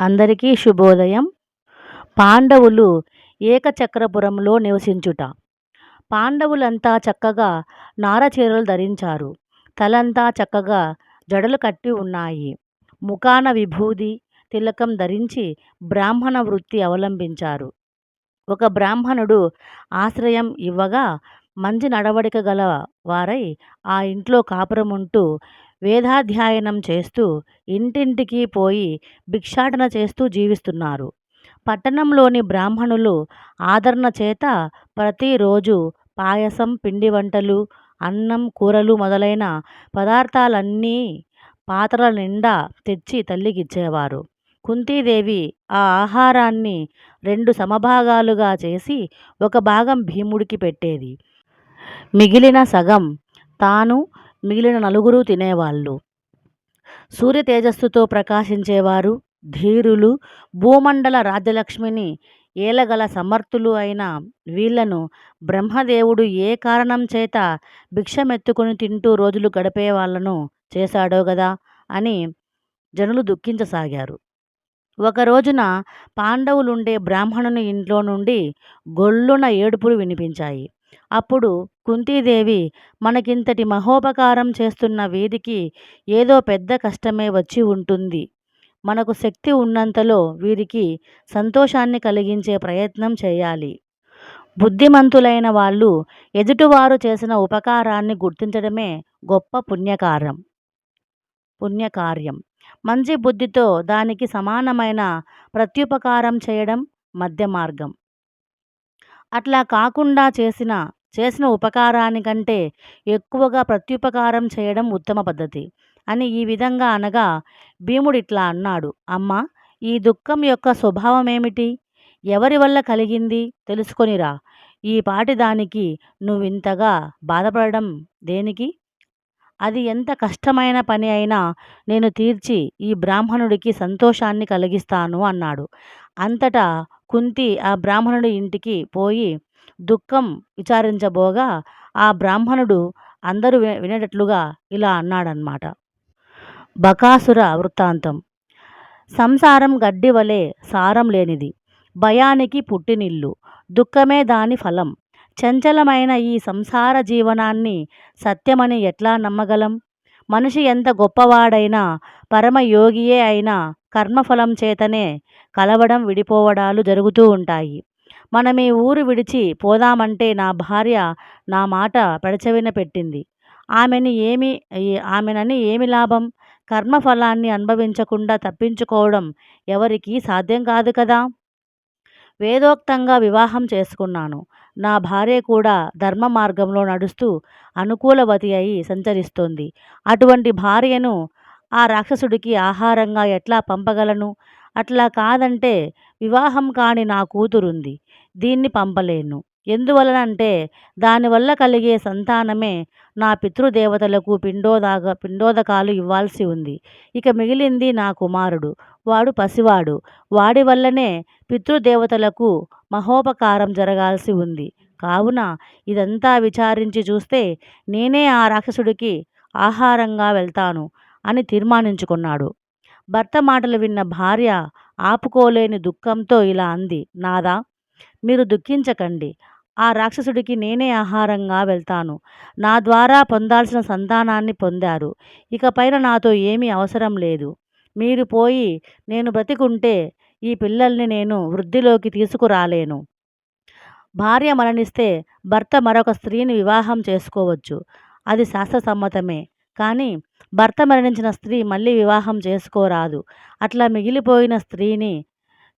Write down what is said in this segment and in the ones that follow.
అందరికీ శుభోదయం. పాండవులు ఏకచక్రపురంలో నివసించుట. పాండవులంతా చక్కగా నారచీరలు ధరించారు. తలంతా చక్కగా జడలు కట్టి ఉన్నాయి. ముఖాన విభూది తిలకం ధరించి బ్రాహ్మణ వృత్తి అవలంబించారు. ఒక బ్రాహ్మణుడు ఆశ్రయం ఇవ్వగా మంచి నడవడిక గల వారై ఆ ఇంట్లో కాపురముంటూ వేదాధ్యయనం చేస్తూ ఇంటింటికి పోయి భిక్షాటన చేస్తూ జీవిస్తున్నారు. పట్టణంలోని బ్రాహ్మణులు ఆదరణ చేత ప్రతిరోజు పాయసం పిండి వంటలు అన్నం కూరలు మొదలైన పదార్థాలన్నీ పాత్రల నిండా తెచ్చి తల్లికిచ్చేవారు. కుంతీదేవి ఆ ఆహారాన్ని రెండు సమభాగాలుగా చేసి ఒక భాగం భీముడికి పెట్టేది. మిగిలిన సగం తాను మిగిలిన నలుగురు తినేవాళ్ళు. సూర్య తేజస్సుతో ప్రకాశించేవారు ధీరులు భూమండల రాజ్యలక్ష్మిని ఏలగల సమర్థులు అయిన వీళ్ళను బ్రహ్మదేవుడు ఏ కారణం చేత భిక్షమెత్తుకుని తింటూ రోజులు గడిపేవాళ్ళను చేశాడో గదా అని జనులు దుఃఖించసాగారు. ఒక రోజున పాండవులుండే బ్రాహ్మణుని ఇంట్లో నుండి గొల్లున ఏడుపులు వినిపించాయి. అప్పుడు కుంతీదేవి మనకింతటి మహోపకారం చేస్తున్న వీరికి ఏదో పెద్ద కష్టమే వచ్చి ఉంటుంది. మనకు శక్తి ఉన్నంతలో వీరికి సంతోషాన్ని కలిగించే ప్రయత్నం చేయాలి. బుద్ధిమంతులైన వాళ్ళు ఎదుటివారు చేసిన ఉపకారాన్ని గుర్తించడమే గొప్ప పుణ్యకార్యం. పుణ్యకార్యం. మంచి బుద్ధితో దానికి సమానమైన ప్రత్యుపకారం చేయడం మధ్య మార్గం. అట్లా కాకుండా చేసిన చేసిన ఉపకారానికంటే ఎక్కువగా ప్రత్యుపకారం చేయడం ఉత్తమ పద్ధతి అని ఈ విధంగా అనగా భీముడిట్లా అన్నాడు. అమ్మా ఈ దుఃఖం యొక్క స్వభావం ఏమిటి? ఎవరి వల్ల కలిగింది? తెలుసుకొనిరా ఈ పాటి దానికి నువ్వింతగా బాధపడడం దేనికి? అది ఎంత కష్టమైన పని అయినా నేను తీర్చి ఈ బ్రాహ్మణుడికి సంతోషాన్ని కలిగిస్తాను అన్నాడు. అంతటా కుంతి ఆ బ్రాహ్మణుడి ఇంటికి పోయి దుఃఖం విచారించబోగా ఆ బ్రాహ్మణుడు అందరూ వినేటట్లుగా ఇలా అన్నాడనమాట బకాసుర వృత్తాంతం. సంసారం గడ్డి వలె సారం లేనిది. భయానికి పుట్టినిల్లు. దుఃఖమే దాని ఫలం. చంచలమైన ఈ సంసార జీవనాన్ని సత్యమని ఎట్లా నమ్మగలం? మనిషి ఎంత గొప్పవాడైనా పరమయోగియే అయినా కర్మఫలం చేతనే కలవడం విడిపోవడాలు జరుగుతూ ఉంటాయి. మనం ఈ ఊరు విడిచి పోదామంటే నా భార్య నా మాట పెడచెవిన పెట్టింది. ఆమెని ఏమి ఆమెనని ఏమి లాభం? కర్మఫలాన్ని అనుభవించకుండా తప్పించుకోవడం ఎవరికీ సాధ్యం కాదు కదా? వేదోక్తంగా వివాహం చేసుకున్నాను. నా భార్య కూడా ధర్మ మార్గంలో నడుస్తూ అనుకూలవతి అయి సంచరిస్తోంది. అటువంటి భార్యను ఆ రాక్షసుడికి ఆహారంగా ఎట్లా పంపగలను? అట్లా కాదంటే వివాహం కాని నా కూతురుంది. దీన్ని పంపలేను. ఎందువలనంటే దానివల్ల కలిగే సంతానమే నా పితృదేవతలకు పిండోదాగ పిండోదకాలు ఇవ్వాల్సి ఉంది. ఇక మిగిలింది నా కుమారుడు. వాడు పసివాడు. వాడి వల్లనే పితృదేవతలకు మహోపకారం జరగాల్సి ఉంది. కావున ఇదంతా విచారించి చూస్తే నేనే ఆ రాక్షసుడికి ఆహారంగా వెళ్తాను అని తీర్మానించుకున్నాడు. భర్త మాటలు విన్న భార్య ఆపుకోలేని దుఃఖంతో ఇలా అంది నాదా మీరు దుఃఖించకండి. ఆ రాక్షసుడికి నేనే ఆహారంగా వెళ్తాను. నా ద్వారా పొందాల్సిన సంతానాన్ని పొందారు. ఇకపైన నాతో ఏమీ అవసరం లేదు. మీరు పోయి నేను బ్రతికుంటే ఈ పిల్లల్ని నేను వృద్ధిలోకి తీసుకురాలేను. భార్య మరణిస్తే భర్త మరొక స్త్రీని వివాహం చేసుకోవచ్చు. అది శాస్త్రసమ్మతమే. కానీ భర్త మరణించిన స్త్రీ మళ్ళీ వివాహం చేసుకోరాదు. అట్లా మిగిలిపోయిన స్త్రీని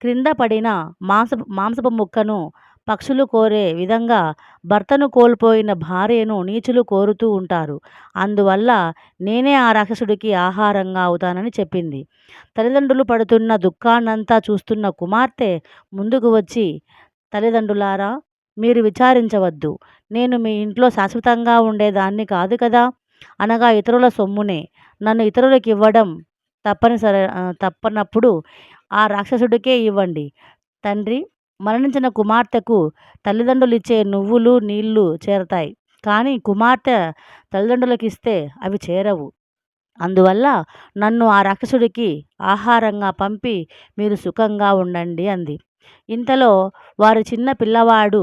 క్రింద పడిన మాంస మాంసపు ముక్కను పక్షులు కోరే విధంగా భర్తను కోల్పోయిన భార్యను నీచులు కోరుతూ ఉంటారు. అందువల్ల నేనే ఆ రాక్షసుడికి ఆహారంగా అవుతానని చెప్పింది. తల్లిదండ్రులు పడుతున్న దుఃఖాన్నంతా చూస్తున్న కుమార్తె ముందుకు వచ్చి తల్లిదండ్రులారా మీరు విచారించవద్దు. నేను మీ ఇంట్లో శాశ్వతంగా ఉండేదాన్ని కాదు కదా. అనగా ఇతరుల సొమ్మునే. నన్ను ఇతరులకు ఇవ్వడం తప్పనిసరి తప్పనప్పుడు ఆ రాక్షసుడికే ఇవ్వండి. తండ్రి మరణించిన కుమార్తెకు తల్లిదండ్రులు ఇచ్చే నువ్వులు నీళ్ళు చేరతాయి. కానీ కుమార్తె తల్లిదండ్రులకు ఇస్తే అవి చేరవు. అందువల్ల నన్ను ఆ రాక్షసుడికి ఆహారంగా పంపి మీరు సుఖంగా ఉండండి అంది. ఇంతలో వారి చిన్న పిల్లవాడు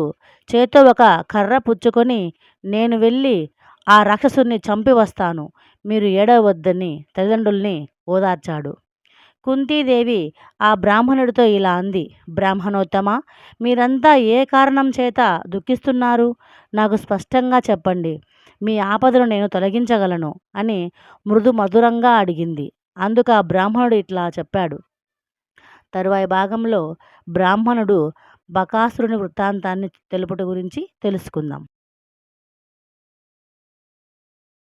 చేతో ఒక కర్ర పుచ్చుకొని నేను వెళ్ళి ఆ రాక్షసుని చంపి వస్తాను. మీరు ఏడవద్దని తల్లిదండ్రుల్ని ఓదార్చాడు. కుంతీదేవి ఆ బ్రాహ్మణుడితో ఇలా అంది బ్రాహ్మణోత్తమ మీరంతా ఏ కారణం చేత దుఃఖిస్తున్నారు? నాకు స్పష్టంగా చెప్పండి. మీ ఆపదను నేను తొలగించగలను అని మృదు మధురంగా అడిగింది. అందుకు ఆ బ్రాహ్మణుడు ఇట్లా చెప్పాడు. తరువాయి భాగంలో బ్రాహ్మణుడు బకాసురుని వృత్తాంతాన్ని తెలుపుట గురించి తెలుసుకుందాం.